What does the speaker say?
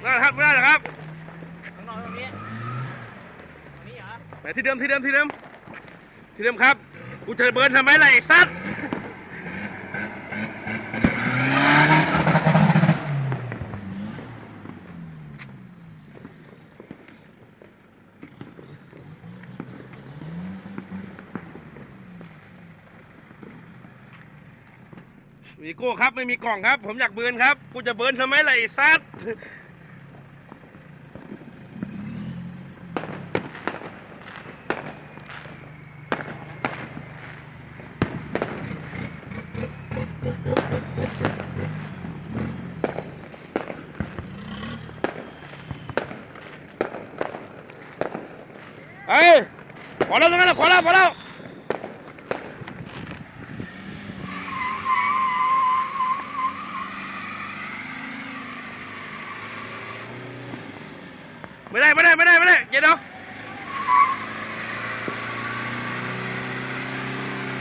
ไม่ได้ครับไม่ได้หรอกครับข้างนอกตรงนี้ตรงนี้เหรอไปที่เดิมที่เดิมที่เดิมที่เดิมครับกูจะเบิร์นทำไมล่ะไอ้สัตว์มีโก้ครับไม่มีกล่องครับ ผมอยากเบิร์นครับ กูจะเบิร์นทำไมล่ะไอ้สัตว์ เฮ้ยพอแล้วตรงนั้นขอแล้วพอแล้วไม่ได้ไม่ได้ไม่ได้ไม่ได้เดี๋ยวเดี๋ยว